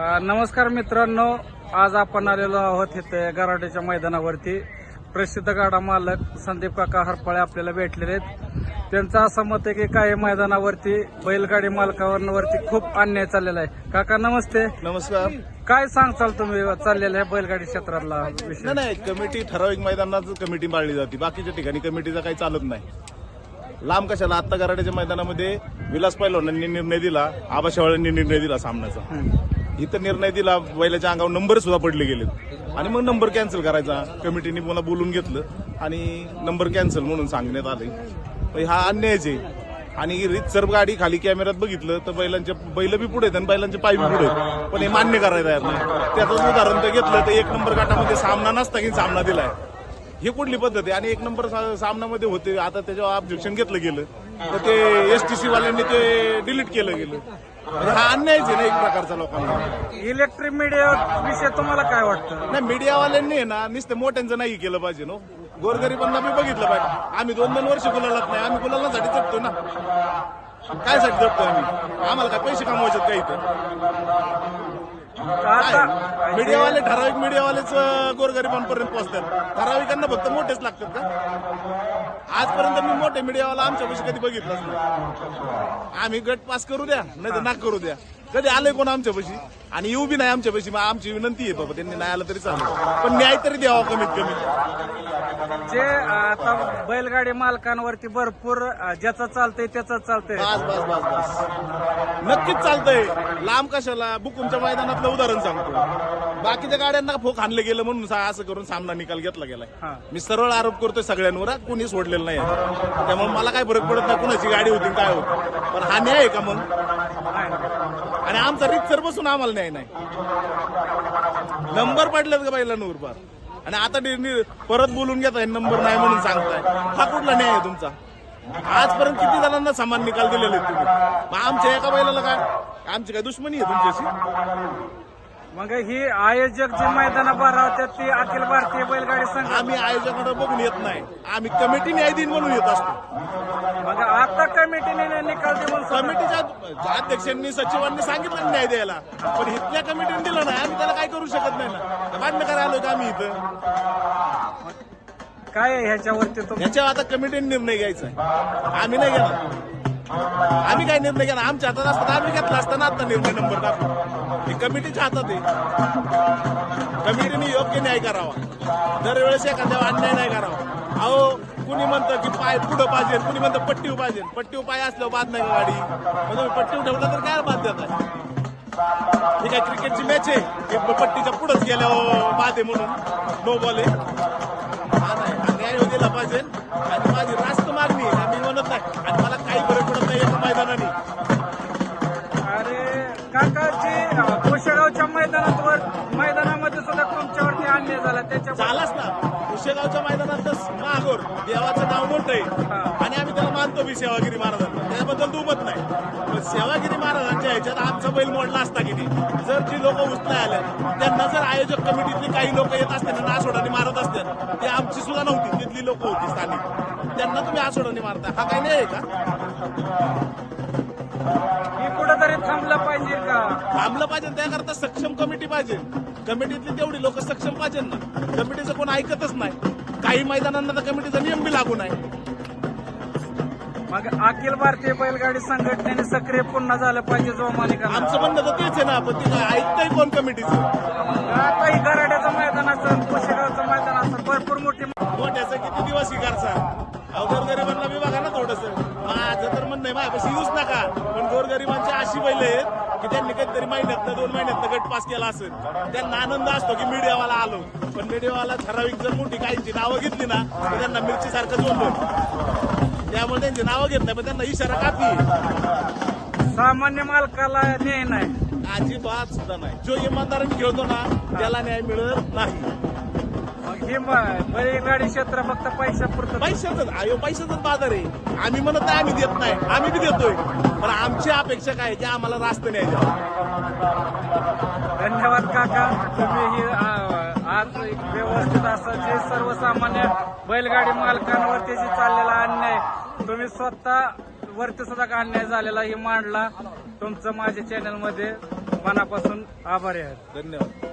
नमस्कार मित्रांनो आज आपण आलेलो आहोत इथे गराड्याच्या मैदानावरती. प्रसिद्ध गाडा मालक संदीप काका हरपळे आपल्याला भेटलेले आहेत. त्यांचं असं मत आहे की काही मैदानावरती बैलगाडी मालकांवरती खूप अन्याय चाललेला आहे. काका नमस्ते. नमस्कार. काय सांगचाल तुम्ही चाललेल्या बैलगाडी क्षेत्रातला विषय? नाही नाही कमिटी ठराविक मैदानात कमिटी मांडली जाते. बाकीच्या ठिकाणी कमिटीचा काही चालत नाही. लांब कशाला? आत्ता गराड्याच्या मैदानामध्ये विलास पैलवानांनी निर्णय दिला आबा शेवाळ्यांनी निर्णय दिला सामन्याचा. इथं निर्णय दिला बैलाच्या अंगावर नंबर सुद्धा पडले गेलेत. आणि मग नंबर कॅन्सल करायचा. कमिटीने मला बोलून घेतलं आणि नंबर कॅन्सल म्हणून सांगण्यात आले. हा अन्यायच आहे. आणि रितसर गाडी खाली कॅमेऱ्यात बघितलं तर बैलांचे बैल बी पुढे आहेत आणि बैलांचे पाय बी पुढे पण हे मान्य करायला तयार नाही. त्याचं उदाहरण तर घेतलं तर एक नंबर गटामध्ये सामना नसता की सामना दिलाय. हे कुठली पद्धत आहे? आणि एक नंबर सा- सामन्यामध्ये होते. आता त्याच्यावर ऑब्जेक्शन घेतलं गेलं. तर ते एस टी सी वाल्यांनी ते डिलीट केलं गेलं. हा अन्यायच आहे ना एक प्रकारचा लोकांना. इलेक्ट्रिक मीडिया विषय तुम्हाला काय वाटतं? नाही मीडियावाल्यांनी आहे ना नुसतं मोठ्यांचं नाही केलं पाहिजे नो गोरगरिबांना बी बघितलं पाहिजे. आम्ही दोन दोन वर्ष गुलालात नाही आम्ही गुलालासाठी जपतो ना. काय साठी जपतो आम्ही? आम्हाला काय पैसे कमवायचे का इथं? आता मीडियावाले ठराविक मीडियावालेच गोरगरिबांपर्यंत पोहोचतात. ठराविकांना फक्त मोठेच लागतात का? आजपर्यंत मी मोठे मीडियावाला आमच्या पैसे कधी बघितलंच नाही. आम्ही गट पास करू द्या नाही तर नाक करू द्या. कधी आले कोण आमच्या पैशी आणि येऊ बी नाही आमच्या पैशी आमची विनंती आहे बाबा त्यांनी नाही आलं तरी चालेल. पण न्याय तरी द्यावा कमीत कमी जे आता बैलगाडी मालकांवरती भरपूर ज्याचं चालतंय त्याचं चालतंय. बस बस बस बस. नक्कीच चालतंय. लांब कशाला? बुकुमच्या मैदानातलं उदाहरण सांगतो. बाकीच्या गाड्यांना फोक आणलं गेलं म्हणून सा- असं करून सामना निकाल घेतला गेलाय. मी सरळ आरोप करतोय सगळ्यांवर हा, कोणी सोडलेलं नाही आहे. त्यामुळे मला काय फरक पडत नाही कुणाची गाडी होती आणि काय होती. पण हा न्याय आहे का मग. आणि आमचा रितसर बसून आम्हाला न्याय नाही. नंबर पडलेत का बाईला नूरबार आणि आता नि- नि- परत बोलून घेताय नंबर नाही म्हणून सांगताय. हा कुठला न्याय आहे तुमचा? आजपर्यंत किती जणांना समान निकाल दिलेले आहेत तुम्ही? मग आमच्या एका बैलाला काय? आमची काय दुश्मनी आहे तुमच्याशी? मग ही आयोजक जी मैदान भरवतात ती अखिल भारतीय बैलगाडी संघ. आम्ही आयोजकांना बघून येत नाही. आम्ही कमिटी न्याय दिन म्हणून येत असतो. मग आता कमिटीने निकाल देऊन कमिटीच्या अध्यक्षांनी सचिवांनी सांगितलं ना न्याय द्यायला. पण इथल्या कमिटीने दिलं नाही. आम्ही त्याला काय करू शकत नाही ना? भांडणं करायला आलोय का आम्ही इथं? काय आहे ह्याच्यावरती तुम्ही याच्यावर आता कमिटीने निर्णय घ्यायचा आहे. आम्ही नाही घेणार. आम्ही काय निर्णय घेणार. आमच्या हातात असतात. आम्ही घेतला असताना आता निर्णय नंबर टाकू हे कमिटीच्या हातात आहे. कमिटीने योग्य न्याय करावा. दरवेळेस एखाद्या अन्याय नाही करावा. अहो कुणी म्हणतं की पाय पुढं पाहिजे कुणी म्हणतं पट्टीव पाहिजे. पट्टीव पाय असल्यावर बाद नाही गाडी? मग तुम्ही पट्टीव ठेवला तर काय बाद देत आहे? ही काय क्रिकेटची मॅच आहे? एक पट्टीच्या पुढंच गेल्या बाद आहे म्हणून. नो बॉल आहे. हा नाही न्याय दिला पाहिजे. आणि माझी रास्त मागणी आम्ही मी म्हणत नाही. आणि काही फरक पडत नाही एका मैदानाने. अरे काकाची कोशेगावच्या मैदानावर मैदानामध्ये सुद्धा तुमच्यावरती अन्याय झाला त्याच्या झालाच ना. कुशेगावच्या मैदानात तर महागोर देवाचं नाव मोठं आहे. आणि आम्ही त्याला मानतो बी सेवागिरी महाराजांना. त्याबद्दल दुमत नाही. पण सेवागिरी महाराजांच्या ह्याच्यात आमचा बैल मोडला असता की नाही? जर जी लोक उचलाय आल्या त्यांना जर आयोजक कमिटीतली काही लोक येत त्यांना तुम्ही आसोडाने मारता. हा काही नाही का? ही कुठंतरी थांबलं पाहिजे का? थांबलं पाहिजे त्याकरता सक्षम कमिटी पाहिजे. कमिटीतली तेवढी लोक सक्षम पाहिजे ना. कमिटीचं कोण ऐकतच नाही. काही मैदानांना तर कमिटीचा नियम बी लागू नाही. मग अखिल भारतीय बैलगाडी संघटनेने सक्रिय पुन्हा झालं पाहिजे जो मालिका आमचं म्हणणं तर तेच आहे ना पण ते ऐकतंय कोण कमिटीचं? आता ही गराड्याचं मैदान असं कोशेगावचं मैदान असं भरपूर मोठी मोठ्याचं किती दिवस स्वीकारचा अवघड गरिबांना बी बघा ना थोडस. माझं तर म्हणणं आहे माझ्यापाशी येऊच नका. पण गोरगरिबांची अशी बैल आहेत की त्यांनी कधीतरी महिन्यात दोन महिन्यात गट पास केला असेल. त्यांना आनंद असतो की मीडियावाला आलो. पण मीडियावाला ठराविक जर मोठी काहींची नावं घेतली ना तर त्यांना मिरची सारखं जोडलं. त्यामुळे त्यांची नावं घेत नाही पण त्यांना इशारा कापी. सामान्य मालकाला न्याय नाही. अजिबात सुद्धा नाही. जो इमानदाराने खेळतो ना त्याला न्याय मिळत नाही. ही बैलगाडी क्षेत्र फक्त पैशापुरतं. पैशाच आयो पैशाचाच बाजार आहे. आम्ही म्हणत नाही आम्ही देत नाही. आम्ही बी देतोय. पण आमची अपेक्षा काय आहे की आम्हाला रास्त द्या धन्यवाद काका. तुम्ही ही आ, आज एक व्यवस्थित असं जे सर्वसामान्य बैलगाडी मालकांवरती जे चाललेला अन्याय तुम्ही स्वतः वरती सुद्धा अन्याय झालेला हे मांडला. तुमचं माझ्या चॅनलमध्ये मनापासून आभारी आहेत धन्यवाद.